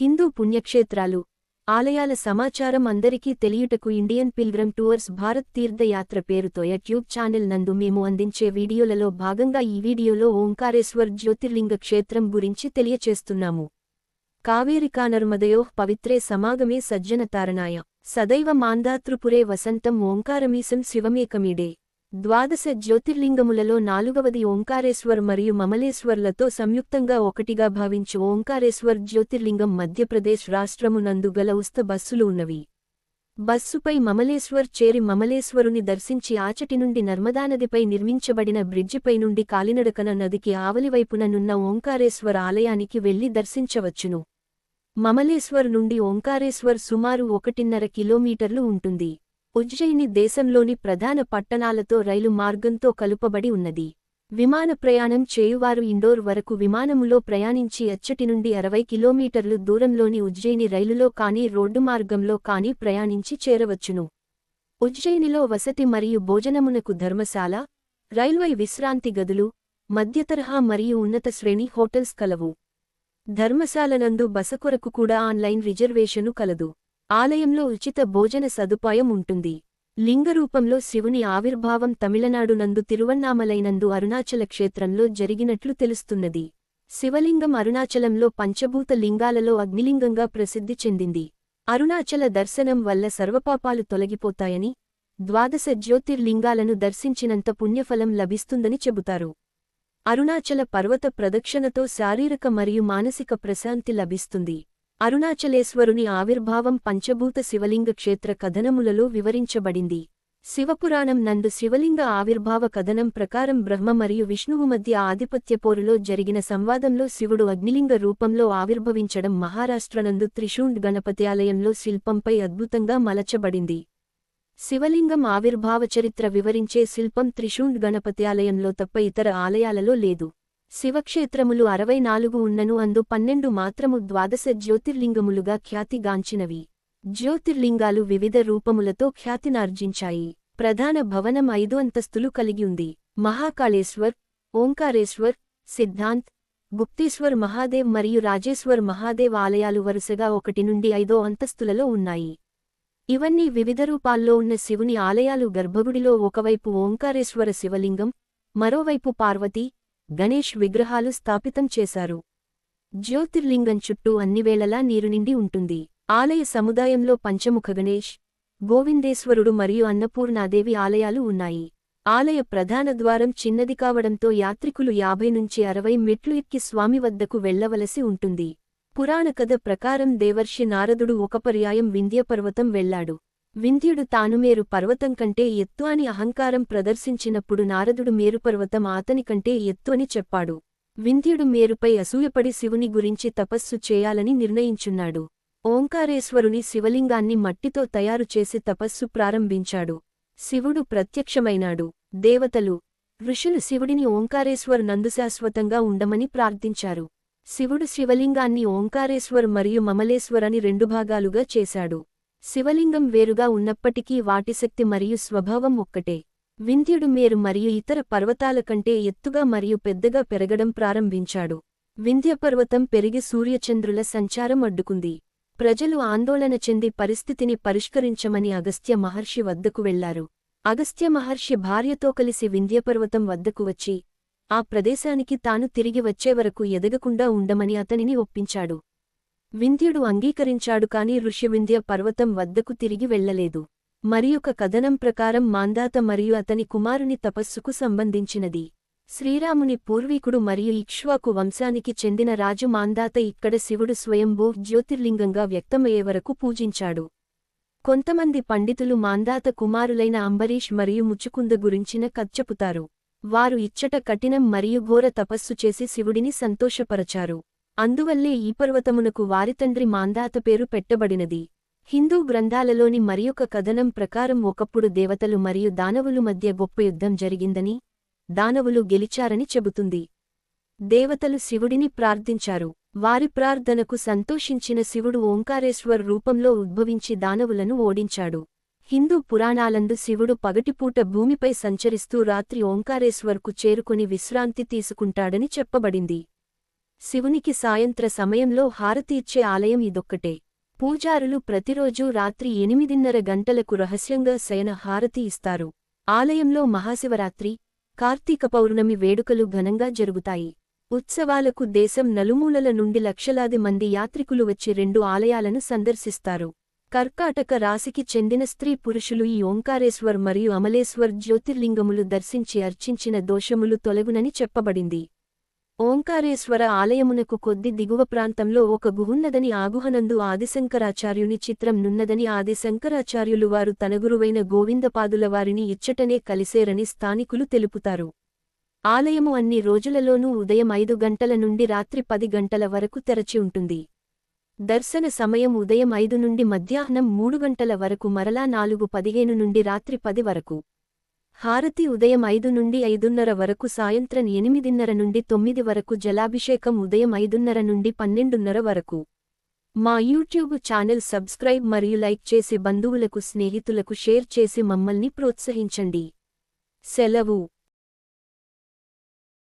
హిందూ పుణ్యక్షేత్రాలు. ఆలయాల సమాచారం అందరికీ తెలియుటకు Indian pilgrim tours Bharat Tirthayatra పేరుతో యూట్యూబ్ ఛానల్ నందు మేము అందించే వీడియోలలో భాగంగా ఈ వీడియోలో ఓంకారేశ్వర్ జ్యోతిర్లింగ క్షేత్రం గురించి తెలియచేస్తున్నాము. కావేరికానర్మదయో పవిత్రే సమాగమే సజ్జన తారణాయ. సదైవ మాందాతృపురే వసంతం ఓంకారమీసం శివమేకమీడే. ద్వాదశ జ్యోతిర్లింగములలో నాలుగవది ఓంకారేశ్వర్ మరియు మమలేశ్వర్లతో సంయుక్తంగా ఒకటిగా భావించు ఓంకారేశ్వర్ జ్యోతిర్లింగం మధ్యప్రదేశ్ రాష్ట్రమునందు గల ఉస్త బస్సులు ఉన్నవి. బస్సుపై మమలేశ్వర్ చేరి మమలేశ్వరుని దర్శించి ఆచటి నుండి నర్మదానదిపై నిర్మించబడిన బ్రిడ్జిపై నుండి కాలినడకన నదికి ఆవలివైపున నున్న ఓంకారేశ్వర్ ఆలయానికి వెళ్ళి దర్శించవచ్చును. మమలేశ్వర్ నుండి ఓంకారేశ్వర్ సుమారు ఒకటిన్నర కిలోమీటర్లు ఉంటుంది. ఉజ్జయిని దేశంలోని ప్రధాన పట్టణాలతో రైలు మార్గంతో కలుపబడి ఉన్నది. విమాన ప్రయాణం చేయువారు ఇండోర్ వరకు విమానములో ప్రయాణించి అచ్చటి నుండి అరవై కిలోమీటర్లు దూరంలోని ఉజ్జయిని రైలులో కానీ రోడ్డు మార్గంలో కానీ ప్రయాణించి చేరవచ్చును. ఉజ్జయినిలో వసతి మరియు భోజనమునకు ధర్మశాల రైల్వే విశ్రాంతి గదులు మధ్యతరహా మరియు ఉన్నత శ్రేణి హోటల్స్ కలవు. ధర్మశాలనందు బస కొరకు కూడా ఆన్లైన్ రిజర్వేషను కలదు. ఆలయంలో ఉచిత భోజన సదుపాయం ఉంటుంది. లింగరూపంలో శివుని ఆవిర్భావం తమిళనాడు నందు తిరువన్నామలైనందు అరుణాచల క్షేత్రంలో జరిగినట్లు తెలుస్తున్నది. శివలింగం అరుణాచలంలో పంచభూత లింగాలలో అగ్నిలింగంగా ప్రసిద్ధి చెందింది. అరుణాచల దర్శనం వల్ల సర్వపాపాలు తొలగిపోతాయని ద్వాదశ జ్యోతిర్లింగాలను దర్శించినంత పుణ్యఫలం లభిస్తుందని చెబుతారు. అరుణాచల పర్వత ప్రదక్షిణతో శారీరక మరియు మానసిక ప్రశాంతి లభిస్తుంది. అరుణాచలేశ్వరుని ఆవిర్భావం పంచభూత శివలింగ క్షేత్ర కథనములలో వివరించబడింది. శివపురాణం నందు శివలింగ ఆవిర్భావ కథనం ప్రకారం బ్రహ్మ మరియు విష్ణువు మధ్య ఆధిపత్యపోరులో జరిగిన సంవాదంలో శివుడు అగ్నిలింగ రూపంలో ఆవిర్భవించడం మహారాష్ట్రనందు త్రిశూండ్ గణపతి ఆలయంలో శిల్పంపై అద్భుతంగా మలచబడింది. శివలింగం ఆవిర్భావ చరిత్ర వివరించే శిల్పం త్రిశూండ్ గణపతి ఆలయంలో తప్ప ఇతర ఆలయాలలో లేదు. శివక్షేత్రములు అరవై నాలుగు ఉన్నను అందు పన్నెండు మాత్రము ద్వాదశ జ్యోతిర్లింగములుగా ఖ్యాతిగాంచినవి. జ్యోతిర్లింగాలు వివిధ రూపములతో ఖ్యాతినార్జించాయి. ప్రధాన భవనం ఐదు అంతస్తులు కలిగిఉంది మహాకాళేశ్వర్ ఓంకారేశ్వర్ సిద్ధాంత్ గుప్తేశ్వర్ మహాదేవ్ మరియు రాజేశ్వర్ మహాదేవ్ ఆలయాలు వరుసగా ఒకటి నుండి ఐదో అంతస్తులలో ఉన్నాయి. ఇవన్నీ వివిధ రూపాల్లో ఉన్న శివుని ఆలయాలు గర్భగుడిలో ఒకవైపు ఓంకారేశ్వర శివలింగం మరోవైపు పార్వతీ గణేష్ విగ్రహాలు స్థాపితం చేశారు. జ్యోతిర్లింగం చుట్టూ అన్నివేళలా నీరు నిండి ఉంటుంది. ఆలయ సముదాయంలో పంచముఖ గణేష్ గోవిందేశ్వరుడు మరియు అన్నపూర్ణాదేవి ఆలయాలు ఉన్నాయి. ఆలయ ప్రధాన ద్వారం చిన్నది కావడంతో యాత్రికులు యాభై నుంచి అరవై మెట్లు ఎక్కి స్వామి వద్దకు వెళ్ళవలసి ఉంటుంది. పురాణ కథ ప్రకారం దేవర్షి నారదుడు ఒక పర్యాయం వింధ్యపర్వతం వెళ్ళాడు వింధ్యుడు తానుమేరు పర్వతం కంటే ఎత్తు అని అహంకారం ప్రదర్శించినప్పుడు నారదుడు మేరుపర్వతం ఆతని కంటే ఎత్తు అని చెప్పాడు. వింధ్యుడు మేరుపై అసూయపడి శివుని గురించి తపస్సు చేయాలని నిర్ణయించున్నాడు. ఓంకారేశ్వరుని శివలింగాన్ని మట్టితో తయారు చేసి తపస్సు ప్రారంభించాడు. శివుడు ప్రత్యక్షమైనాడు. దేవతలు ఋషులు శివుడిని ఓంకారేశ్వరు నందుశాశ్వతంగా ఉండమని ప్రార్థించారు. శివుడు శివలింగాన్ని ఓంకారేశ్వర్ మరియు మమలేశ్వర్ అని రెండు భాగాలుగా చేశాడు. శివలింగం వేరుగా ఉన్నప్పటికీ వాటి శక్తి మరియు స్వభావం ఒక్కటే. వింధ్యుడు మేరు మరియు ఇతర పర్వతాల కంటే ఎత్తుగా మరియు పెద్దగా పెరగడం ప్రారంభించాడు. వింధ్యపర్వతం పెరిగి సూర్యచంద్రుల సంచారం అడ్డుకుంది. ప్రజలు ఆందోళన చెంది పరిస్థితిని పరిష్కరించమని అగస్త్య మహర్షి వద్దకు వెళ్ళారు. అగస్త్య మహర్షి భార్యతో కలిసి వింధ్యపర్వతం వద్దకు వచ్చి ఆ ప్రదేశానికి తాను తిరిగి వచ్చేవరకు ఎదగకుండా ఉండమని అతనిని ఒప్పించాడు. వింధ్యుడు అంగీకరించాడు కాని ఋష్యవింధ్య పర్వతం వద్దకు తిరిగి వెళ్ళలేదు మరియొక కథనం ప్రకారం మాందాత మరియు అతని కుమారుని తపస్సుకు సంబంధించినది. శ్రీరాముని పూర్వీకుడు మరియు ఇక్ష్వాకు వంశానికి చెందిన రాజు మాందాత ఇక్కడ శివుడు స్వయంభూ జ్యోతిర్లింగంగా వ్యక్తమయ్యే వరకు పూజించాడు. కొంతమంది పండితులు మాందాత కుమారులైన అంబరీష్ మరియు ముచుకుంద గురించిన కచ్చపుతారు వారు ఇచ్చట కఠినం మరియు ఘోర తపస్సు చేసి శివుడిని సంతోషపరచారు. అందువల్లే ఈ పర్వతమునకు వారితండ్రి మాందాత పేరు పెట్టబడినది. హిందూ గ్రంథాలలోని మరియొక కథనం ప్రకారం ఒకప్పుడు దేవతలు మరియు దానవులు మధ్య గొప్ప యుద్ధం జరిగిందని దానవులు గెలిచారని చెబుతుంది. దేవతలు శివుడిని ప్రార్థించారు. వారి ప్రార్థనకు సంతోషించిన శివుడు ఓంకారేశ్వర్ రూపంలో ఉద్భవించి దానవులను ఓడించాడు. హిందూ పురాణాలందు శివుడు పగటిపూట భూమిపై సంచరిస్తూ రాత్రి ఓంకారేశ్వర్కు చేరుకుని విశ్రాంతి తీసుకుంటాడని చెప్పబడింది. శివునికి సాయంత్ర సమయంలో హారతి ఇచ్చే ఆలయం ఇదొక్కటే. పూజారులు ప్రతిరోజూ రాత్రి ఎనిమిదిన్నర గంటలకు రహస్యంగా శయన హారతి ఇస్తారు. ఆలయంలో మహాశివరాత్రి కార్తీక పౌర్ణమి వేడుకలు ఘనంగా జరుగుతాయి. ఉత్సవాలకు దేశం నలుమూలల నుండి లక్షలాది మంది యాత్రికులు వచ్చి రెండు ఆలయాలను సందర్శిస్తారు. కర్కాటక రాశికి చెందిన స్త్రీ పురుషులు ఈ ఓంకారేశ్వర్ మరియు అమలేశ్వర్ జ్యోతిర్లింగములు దర్శించి అర్చించిన దోషములు తొలగునని చెప్పబడింది. ఓంకారేశ్వర ఆలయమునకు కొద్ది దిగువ ప్రాంతంలో ఒక గుహున్నదని ఆగుహనందు ఆదిశంకరాచార్యుని చిత్రం నున్నదని ఆదిశంకరాచార్యులు వారు తన గురువైన గోవిందపాదుల వారిని ఇచ్చటనే కలిసేరని స్థానికులు తెలుపుతారు. ఆలయము అన్ని రోజులలోనూ ఉదయం ఐదు గంటల నుండి రాత్రి పది గంటల వరకు తెరచి ఉంటుంది. దర్శన సమయం ఉదయం ఐదు నుండి మధ్యాహ్నం మూడు గంటల వరకు మరలా నాలుగు పదిహేను నుండి రాత్రి పది వరకు. హారతి ఉదయం ఐదు నుండి ఐదున్నర వరకు సాయంత్రం ఎనిమిదిన్నర నుండి తొమ్మిది వరకు జలాభిషేకం ఉదయం ఐదున్నర నుండి పన్నెండున్నర వరకు. మా యూట్యూబ్ ఛానల్ సబ్స్క్రైబ్ మరియు లైక్ చేసి బంధువులకు స్నేహితులకు షేర్ చేసి మమ్మల్ని ప్రోత్సహించండి. సెలవు.